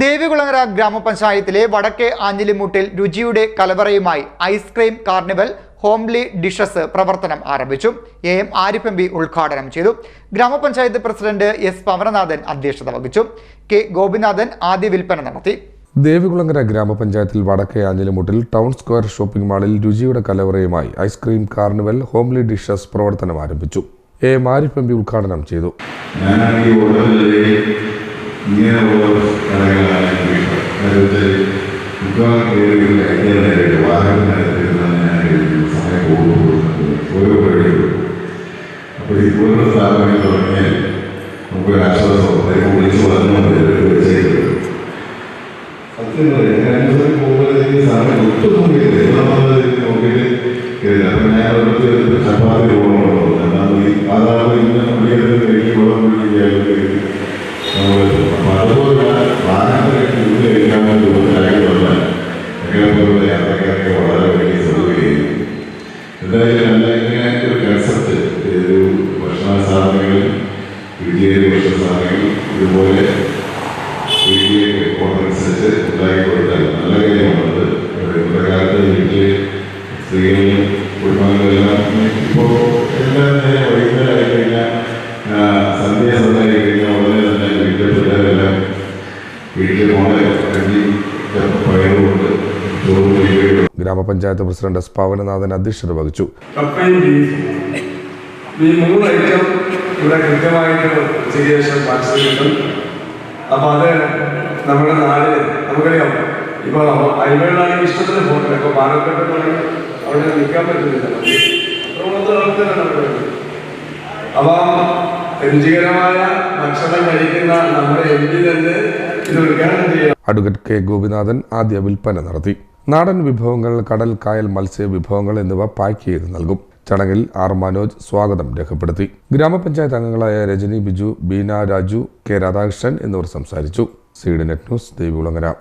ദേവികുളങ്ങര ഗ്രാമപഞ്ചായത്തിലെ വടക്കേ ആഞ്ഞിലിമുട്ടിൽ രുചിയുടെ കലവറയുമായി ice cream carnival homely dishes പ്രവർത്തനം ആരംഭിച്ചു. A M Arif M P ഉദ്ഘാടനം ചെയ്തു. ഗ്രാമപഞ്ചായത്ത് പ്രസിഡന്റ് എസ് പവനനാഥൻ അധ്യക്ഷത വഹിച്ചു. കെ ഗോപിനാഥൻ ആദ്യ വിൽപ്പന നടത്തി. ദേവികുളങ്ങര ഗ്രാമപഞ്ചായത്തിൽ വടക്കേ ആഞ്ഞിലിമുട്ടിൽ ടൗൺ സ്ക്വയർ ഷോപ്പിംഗ് മാളിൽ രുചിയുടെ കലവറയുമായി ice cream carnival homely dishes പ്രവർത്തനം ആരംഭിച്ചു. A M Arif M P ഉദ്ഘാടനം ചെയ്തു മിക്കവാറും പേരുകളിൽ ഐഡിയ വാഹനത്തിനാണ് ഞാൻ എഴുതുന്നത്. സമയം കൂടുമ്പോൾ ഓരോ പരിപാടികളും അപ്പോൾ ഇതുപോലുള്ള സ്ഥാപനങ്ങൾ തുടങ്ങിയാൽ നമുക്ക് ഒരു ആശ്വാസം അതിനെ വിളിച്ചു പറഞ്ഞു വെച്ചേക്കുന്നത് സത്യം പറയാം ഞാൻ പോകുമ്പോഴത്തേക്ക് സമയം ഒട്ടും നോക്കിയില്ല നമ്മളത് നോക്കിയിട്ട് അപ്പം ഞാൻ ചപ്പാത്തി എന്നാൽ ഈ അതാണ് ഇങ്ങനെ എന്തായാലും നല്ല ഇങ്ങനെ ഒരു ഒരു ഭക്ഷണ സാധനങ്ങൾ വീട്ടിലെ ഭക്ഷണ സാധനങ്ങൾ ഇതുപോലെ വീട്ടിലേക്ക് ഓർഡറനുസരിച്ച് ഉണ്ടാക്കി കൊടുത്താൽ നല്ല കാര്യമാണത്. ഇന്നത്തെ കാലത്ത് വീട്ടിൽ സ്ത്രീകളും കുടുംബങ്ങളെല്ലാം ഇപ്പോൾ എല്ലാ നേരം വൈകുന്നേരം കഴിഞ്ഞാൽ സന്ധ്യ സമയമായി കഴിഞ്ഞാൽ ഉടനെ തന്നെ വീട്ടിലെ പയറുകൊണ്ട് ഗ്രാമപഞ്ചായത്ത് പ്രസിഡന്റ് എസ് പവനനാഥൻ അധ്യക്ഷത വഹിച്ചു. ഈ മൂന്ന് ഐറ്റം ഇവിടെ കൃത്യമായിട്ട് ഉച്ചയ്ക്ക് ശേഷം കിട്ടും. അപ്പോൾ അത് നമ്മുടെ നാട്ടിൽ നമുക്കറിയാം. ഇപ്പോൾ അരിമകളാണെങ്കിൽ ഇഷ്ടത്തിന് പോകണം ഇപ്പോൾ പാലക്കാട്ടിലാണെങ്കിൽ അവിടെ നിൽക്കാൻ പറ്റുന്നില്ല. അപ്പം രുചികരമായ ഭക്ഷണം കഴിക്കുന്ന നമ്മുടെ എം പി തന്നെ ഇത് ഉദ്ഘാടനം ചെയ്യാം. അഡ്വക്കേറ്റ് കെ ഗോപിനാഥൻ ആദ്യ വിൽപ്പന നടത്തി. നാടൻ വിഭവങ്ങൾ കടൽ കായൽ മത്സ്യ വിഭവങ്ങൾ എന്നിവ പാക്ക് ചെയ്ത് നൽകും. ചടങ്ങിൽ ആർ മനോജ് സ്വാഗതം രേഖപ്പെടുത്തി. ഗ്രാമപഞ്ചായത്ത് അംഗങ്ങളായ രജനി ബിജു ബീന രാജു കെ രാധാകൃഷ്ണൻ എന്നിവർ സംസാരിച്ചു. Seed net news Devikulangara